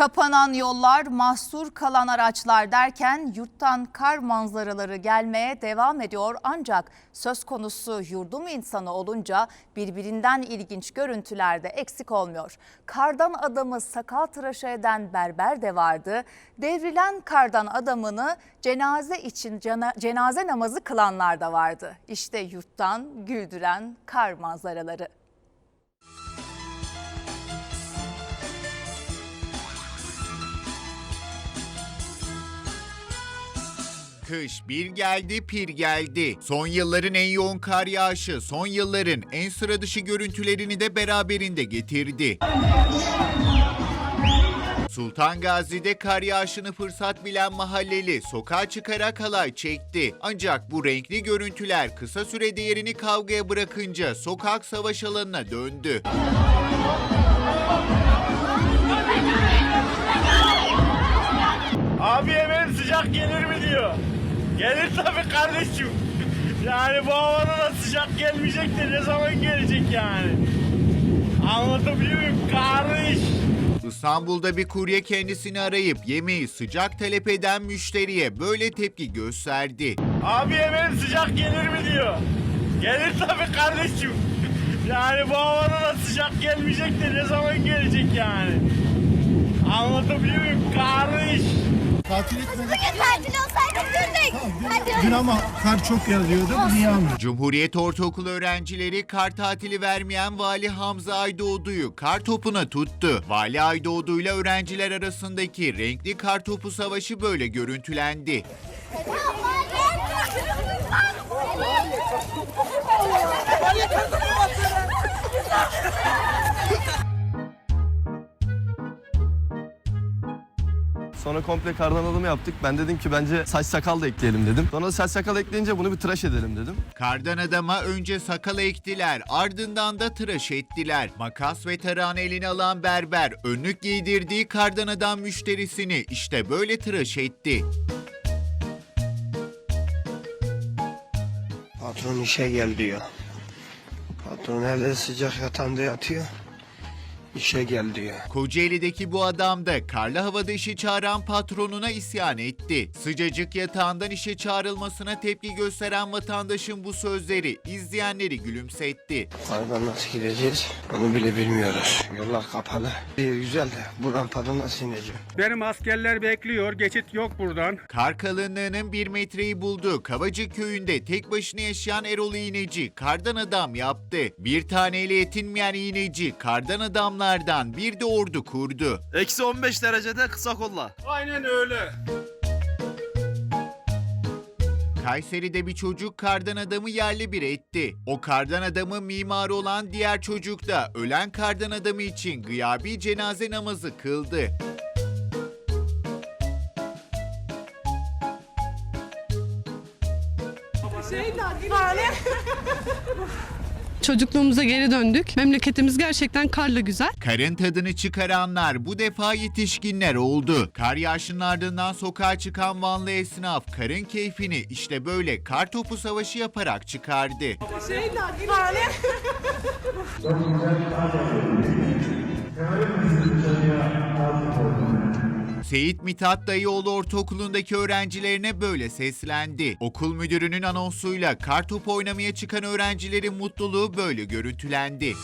Kapanan yollar, mahsur kalan araçlar derken yurttan kar manzaraları gelmeye devam ediyor. Ancak söz konusu yurdum insanı olunca birbirinden ilginç görüntüler de eksik olmuyor. Kardan adamı sakal tıraşı eden berber de vardı. Devrilen kardan adamını cenaze için cana- cenaze namazı kılanlar da vardı. İşte yurttan güldüren kar manzaraları. Kış bir geldi pir geldi. Son yılların en yoğun kar yağışı son yılların en sıra dışı görüntülerini de beraberinde getirdi. Sultan Gazi'de kar yağışını fırsat bilen mahalleli sokağa çıkarak halay çekti. Ancak bu renkli görüntüler kısa sürede yerini kavgaya bırakınca sokak savaş alanına döndü. Abi hemen sıcak gelir mi diyor. Gelir tabii kardeşim. Yani bu havada da sıcak gelmeyecek de ne zaman gelecek yani. Anlatabiliyor muyum? Kardeş. İstanbul'da bir kurye kendisini arayıp yemeği sıcak talep eden müşteriye böyle tepki gösterdi. Abi hemen sıcak gelir mi diyor. Gelir tabii kardeşim. Yani bu havada da sıcak gelmeyecek de ne zaman gelecek yani. Anlatabiliyor muyum? Kardeş. Tatil etmedik. Bugün tatil. Hadi. Dün ama kar çok yağıyordu. Niye almıyor? Cumhuriyet Ortaokulu öğrencileri kar tatili vermeyen Vali Hamza Aydoğdu'yu kar topuna tuttu. Vali Aydoğdu ile öğrenciler arasındaki renkli kar topu savaşı böyle görüntülendi. Sonra komple kardan adamı yaptık. Ben dedim ki bence saç sakal da ekleyelim dedim. Sonra da saç sakal ekleyince bunu bir tıraş edelim dedim. Kardan adama önce sakal ektiler, ardından da tıraş ettiler. Makas ve tarağını eline alan berber, önlük giydirdiği kardan adam müşterisini işte böyle tıraş etti. Patron işe gel diyor. Patron evde sıcak yatağında yatıyor. İşe gel diyor. Kocaeli'deki bu adam da karlı havada işe çağıran patronuna isyan etti. Sıcacık yatağından işe çağrılmasına tepki gösteren vatandaşın bu sözleri izleyenleri gülümsetti. Kardan nasıl gideceğiz onu bile bilmiyoruz. Yollar kapalı. İyi güzel de bu rampadan nasıl ineceğim? Benim askerler bekliyor. Geçit yok buradan. Kar kalınlığının bir metreyi bulduğu Kavacık köyünde tek başına yaşayan Erol İğneci kardan adam yaptı. Bir taneyle yetinmeyen İğneci kardan adamlardan bir de ordu kurdu. Eksi 15 derecede kısa kolla. Aynen öyle. Kayseri'de bir çocuk kardan adamı yerli bir etti. O kardan adamı mimarı olan diğer çocuk da ölen kardan adamı için gıyabi cenaze namazı kıldı. Çocukluğumuza geri döndük. Memleketimiz gerçekten karla güzel. Karın tadını çıkaranlar bu defa yetişkinler oldu. Kar yağışının ardından sokağa çıkan Vanlı esnaf karın keyfini işte böyle kar topu savaşı yaparak çıkardı. Seyit Mithat Dayıoğlu Ortaokulu'ndaki öğrencilerine böyle seslendi. Okul müdürünün anonsuyla kar topu oynamaya çıkan öğrencilerin mutluluğu böyle görüntülendi.